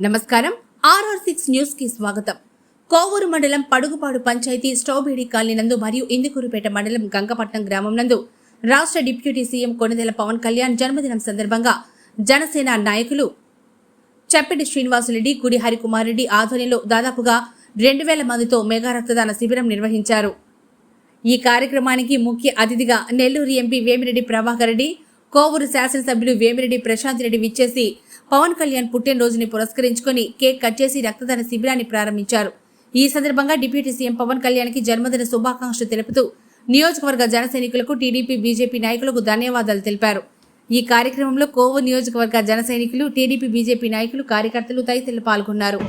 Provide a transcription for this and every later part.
నమస్కారం. RR six న్యూస్కి స్వాగతం. కోవూరు మండలం పడుగుపాడు పంచాయతీ స్ట్రాబెరీ కాలనీ నందు మరియు ఇందుకూరుపేట మండలం గంగపట్నం గ్రామం నందు రాష్ట్ర డిప్యూటీ సీఎం కొనిదెల పవన్ కళ్యాణ్ జన్మదినం సందర్భంగా జనసేన నాయకులు చప్పిడి శ్రీనివాసులరెడ్డి గుడి హరికుమార్ రెడ్డి ఆధ్వర్యంలో దాదాపుగా రెండు వేల మందితో మెగా రక్తదాన శిబిరం నిర్వహించారు. ఈ కార్యక్రమానికి ముఖ్య అతిథిగా నెల్లూరు ఎంపీ వేమిరెడ్డి ప్రభాకర్ రెడ్డి కోవూరు శాసనసభ్యులు వేమిరెడ్డి ప్రశాంత్ రెడ్డి విచ్చేసి పవన్ కళ్యాణ్ పుట్టినరోజుని పురస్కరించుకొని కేక్ కట్ చేసి రక్తదాన శిబిరాన్ని ప్రారంభించారు. ఈ సందర్భంగా డిప్యూటీ సీఎం పవన్ కళ్యాణ్కి జన్మదిన శుభాకాంక్షలు తెలుపుతూ నియోజకవర్గ జన సైనికులకు టీడీపీ బీజేపీ నాయకులకు ధన్యవాదాలు తెలిపారు. ఈ కార్యక్రమంలో కోవూరు నియోజకవర్గ జన సైనికులు టీడీపీ బీజేపీ నాయకులు కార్యకర్తలు తదితరులు పాల్గొన్నారు.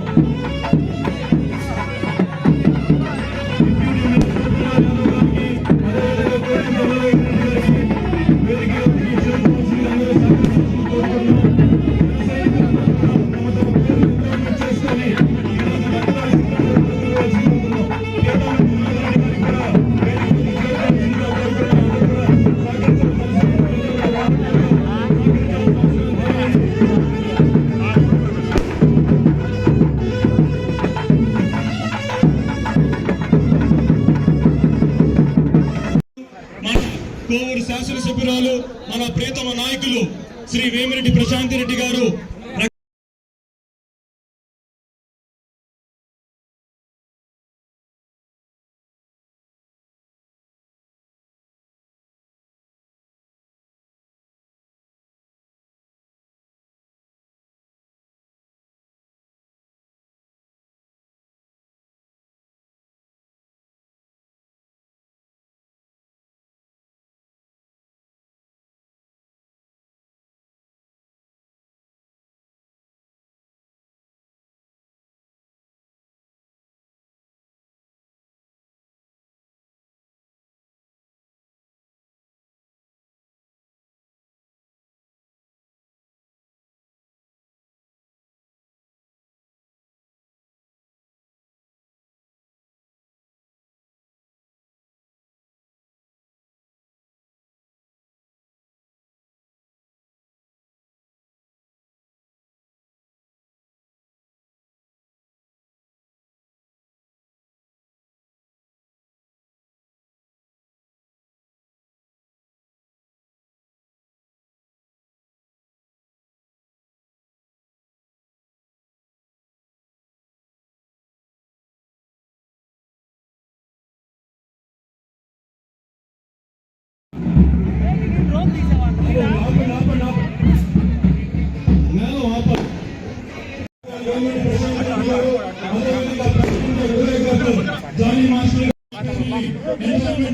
కోవూరు శాసనసభ్యురాలు మన ప్రియతమ నాయకులు శ్రీ వేమిరెడ్డి ప్రశాంతి రెడ్డి గారు.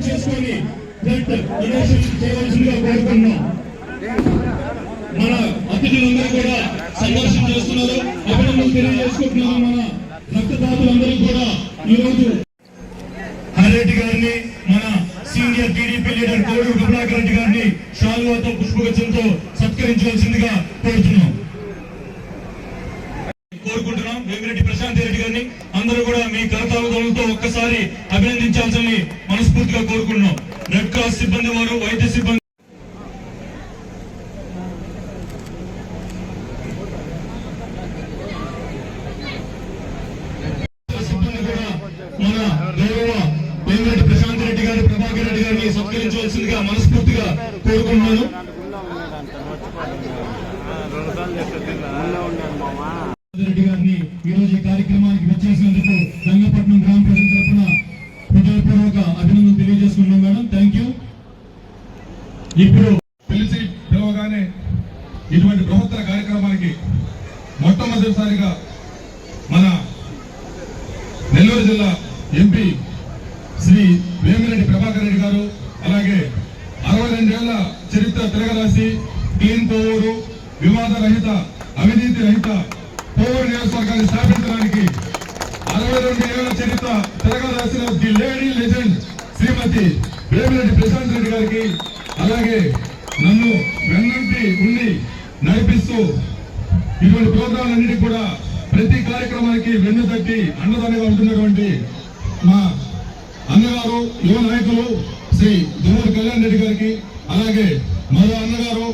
చేసుకొని చేయవలసిందిగా కోరుతున్నాం మన అతిథులందరూ కూడా సందర్శన చేస్తున్నారు అభినందనలు తెలియజేసుకుంటున్నారు మన రక్తదాతలందరూ కూడా ఈరోజు పుష్పగుచ్చంతో సత్కరించవలసిందిగా కోరుతున్నాం. కోరుకుంటున్నాం. వేమిరెడ్డి ప్రశాంత్ రెడ్డి గారిని అందరూ కూడా మీ కరతాళతో ఒక్కసారి అభినందించాల్సింది మనస్ఫూర్తిగా కోరుకుంటున్నాం. రెడ్ క్రాస్ సిబ్బంది వారు వైద్య సిబ్బంది ప్రశాంత్ రెడ్డి గారి ప్రభాకర్ రెడ్డి గారిని సత్కరించవలసిందిగా మనస్ఫూర్తిగా కోరుకుంటున్నాను. ఇప్పుడు పిలిచి పిలవగానే ఇటువంటి బృహత్తర కార్యక్రమానికి మొట్టమొదటిసారిగా మన నెల్లూరు జిల్లా ఎంపీ శ్రీ వేమిరెడ్డి ప్రభాకర్ రెడ్డి గారు అలాగే అరవై రెండేళ్ళ చరిత్ర తిరగరాసి క్లీన్ పోవూరు వివాద రహిత అవినీతి రహిత పోవూరు నియోజకవర్గాన్ని స్థాపించడానికి అరవై రెండు ఏళ్ళ చరిత్ర తిరగరాసిన the lady legend Shrimati Vemireddy Prashanth Reddy గారికి అలాగే నన్ను వెన్నంటి ఉండి నడిపిస్తూ ఇటువంటి ప్రోగ్రాంలన్నిటికీ కూడా ప్రతి కార్యక్రమానికి వెన్ను తట్టి అండదండగా ఉంటున్నటువంటి మా అన్నగారు యువ నాయకులు శ్రీ దుమ్మూరు కళ్యాణ్ రెడ్డి గారికి అలాగే మరో అన్నగారు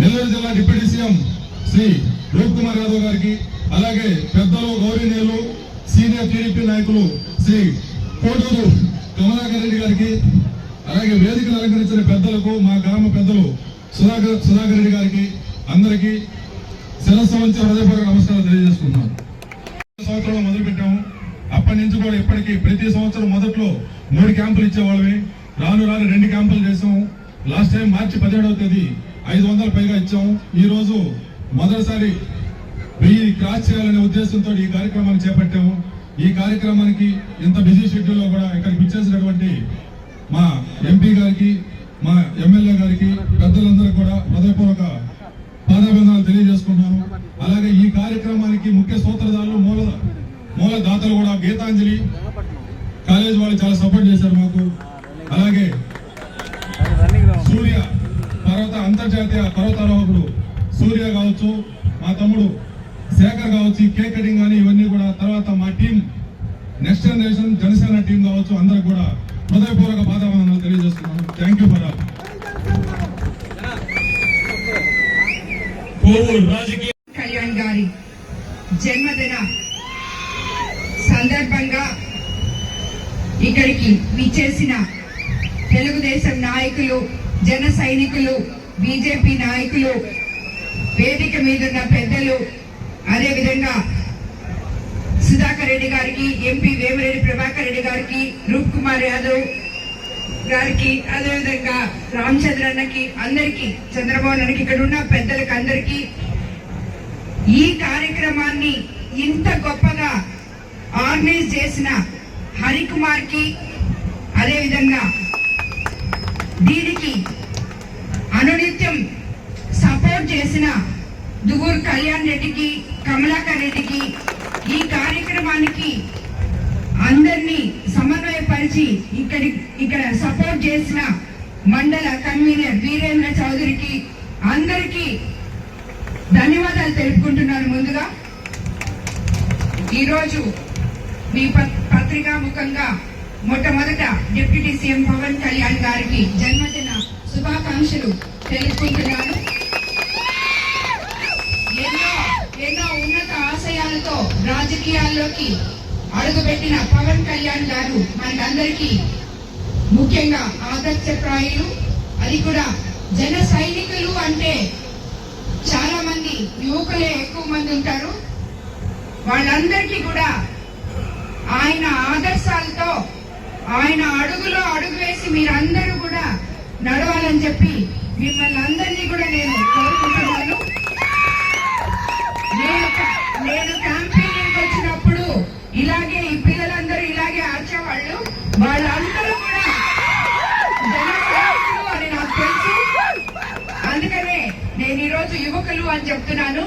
నెల్లూరు జిల్లా డిప్యూటీ సీఎం శ్రీ రూప్ కుమార్ యాదవ్ గారికి అలాగే పెద్దలు గౌరీనీయులు సీనియర్ టీడీపీ నాయకులు శ్రీ కోటూరు కమలాకర్ రెడ్డి గారికి అలాగే వేదికను అలంకరించిన పెద్దలకు మా గ్రామ పెద్దలు సుధాకర్ సుధాకర్ రెడ్డి గారికి అందరికీ శిరస్సు వంచి హృదయపూర్వక నమస్కారం తెలియజేసుకుంటున్నాను. సంవత్సరంలో మొదలు పెట్టాము అప్పటి నుంచి కూడా ఇప్పటికీ ప్రతి సంవత్సరం మొదట్లో మూడు క్యాంపులు ఇచ్చేవాళ్ళవి రాను రాను రెండు క్యాంపులు చేసాము లాస్ట్ టైం మార్చి పదిహేడవ తేదీ ఐదు వందల పైగా ఇచ్చాము. ఈ రోజు మొదటిసారి వెయ్యి క్రాస్ చేయాలనే ఉద్దేశంతో ఈ కార్యక్రమాన్ని చేపట్టాము. ఈ కార్యక్రమానికి ఇంత బిజీ షెడ్యూల్లో కూడా ఇక్కడికి ఇచ్చేసినటువంటి మా ఎంపీ గారికి మా ఎమ్మెల్యే గారికి పెద్దలందరూ కూడా హృదయపూర్వక పాదాభిందాలు తెలియజేసుకుంటున్నాను. అలాగే ఈ కార్యక్రమానికి ముఖ్య సూత్రధారులు మూల మూల దాతలు కూడా గీతాంజలి కాలేజ్ వాళ్ళు చాలా సపోర్ట్ చేశారు మాకు. అలాగే సూర్య పర్వత అంతర్జాతీయ పర్వతారోహకుడు సూర్య కావచ్చు మా తమ్ముడు శేఖర్ కావచ్చు కేక్ కటింగ్ కానీ ఇవన్నీ కూడా తర్వాత మా team next generation Janasena team కావచ్చు అందరికి కూడా హృదయపూర్వక పాదాభివందనాలు తెలియజేస్తున్నాను. థ్యాంక్ యూ ఫర్ రాజకీయ కళ్యాణ్ గారి జన్మదిన సందర్భంగా ఇక్కడికి విచ్చేసిన తెలుగుదేశం నాయకులు జన సైనికులు బీజేపీ నాయకులు వేదిక మీదున్న పెద్దలు అదేవిధంగా సుధాకర్ రెడ్డి గారికి ఎంపీ వేమిరెడ్డి ప్రభాకర్ రెడ్డి గారికి రూప్ కుమార్ యాదవ్ గారికి అదేవిధంగా రామచంద్ర అన్నకి అందరికి చంద్రబాబు నాయుడుకి ఇక్కడ ఉన్న పెద్దలకి అందరికీ ఈ కార్యక్రమాన్ని ఇంత గొప్పగా ఆర్గనైజ్ చేసిన హరికుమార్కి అదేవిధంగా దీనికి అనునిత్యం సపోర్ట్ చేసిన దుగూర్ కళ్యాణ్ రెడ్డికి కమలాకర్ రెడ్డికి ఈ కార్యక్రమానికి అందరినీ సమన్వయపరిచి ఇక్కడి ఇక్కడ సపోర్ట్ చేసిన మండల కన్వీనర్ వీరేంద్ర చౌదరికి అందరికీ ధన్యవాదాలు తెలుపుకుంటున్నాను ముందుగా. ఈరోజు మీ ప- పత్రికా ముఖంగా మొట్టమొదట డిప్యూటీ సీఎం పవన్ కళ్యాణ్ గారికి జన్మదిన శుభాకాంక్షలు తెలుపుకుంటున్నాను. ఎన్నో ఎన్నో ఆశయాలతో రాజకీయాల్లోకి అడుగుపెట్టిన పవన్ కళ్యాణ్ గారు మనకందరికీ ముఖ్యంగా ఆదర్శప్రాయులు. అది కూడా జన సైనికులు అంటే చాలా మంది యువకులే ఎక్కువ మంది ఉంటారు. వాళ్ళందరికీ కూడా ఆయన ఆదర్శాలతో ఆయన అడుగులో అడుగు వేసి మీరందరూ కూడా నడవాలని చెప్పి మిమ్మల్ని అందరినీ కూడా నేను కోరుకుంటున్నాను. నేను నేను క్యాంపెయినింగ్ వచ్చినప్పుడు ఇలాగే ఈ పిల్లలందరూ ఇలాగే ఆర్చేవాళ్ళు వాళ్ళందరూ కూడా జన సైనికులు అని నాకు తెలుసు అందుకనే నేను ఈరోజు యువకులు అని చెప్తున్నాను.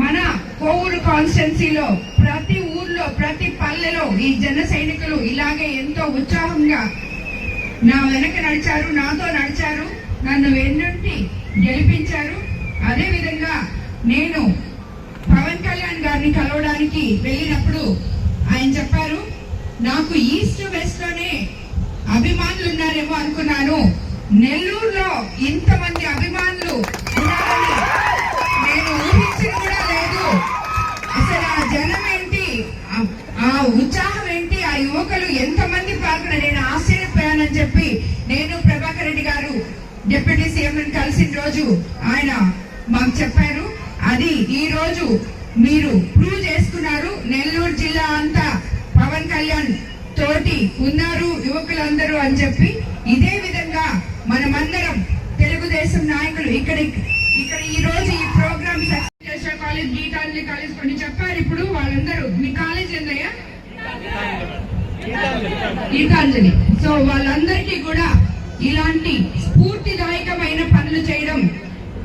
మన కోవూరు కాన్స్టెన్సీలో ప్రతి ఊర్లో ప్రతి పల్లెలో ఈ జన సైనికులు ఇలాగే ఎంతో ఉత్సాహంగా నా వెనక నడిచారు నాతో నడిచారు నన్ను వెన్నుంటి గెలిపించారు. అదేవిధంగా నేను పవన్ కళ్యాణ్ గారిని కలవడానికి వెళ్ళినప్పుడు ఆయన చెప్పారు నాకు ఈస్ట్ వెస్ట్లోనే అభిమానులు ఉన్నారేమో అనుకున్నాను. నెల్లూరులో ఇంతమంది అభిమానులు డిప్యూటీ సీఎం కలిసిన రోజు ఆయన మాకు చెప్పారు. అది ఈ రోజు మీరు ప్రూవ్ చేసుకున్నారు. నెల్లూరు జిల్లా అంతా పవన్ కళ్యాణ్ తోటి ఉన్నారు యువకులందరూ అని చెప్పి ఇదే విధంగా మనమందరం తెలుగుదేశం నాయకులు ఇక్కడ ఇక్కడ ఈ రోజు ఈ ప్రోగ్రామ్ కాలేజ్ గీతాంజలి కాలేజ్ కొన్ని చెప్పారు. ఇప్పుడు వాళ్ళందరూ మీ కాలేజ్ ఏందయ్యా? గీతాంజలి. సో వాళ్ళందరికీ కూడా ఇలాంటి చేయడం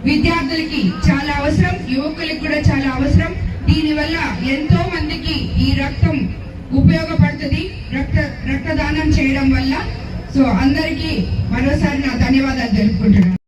విద్యార్థులకి చాలా అవసరం యువకులకు కూడా చాలా అవసరం. దీనివల్ల ఎంతో మందికి ఈ రక్తం ఉపయోగపడుతుంది రక్త రక్తదానం చేయడం వల్ల. సో అందరికీ మరోసారి నా ధన్యవాదాలు తెలుపుకుంటున్నాను.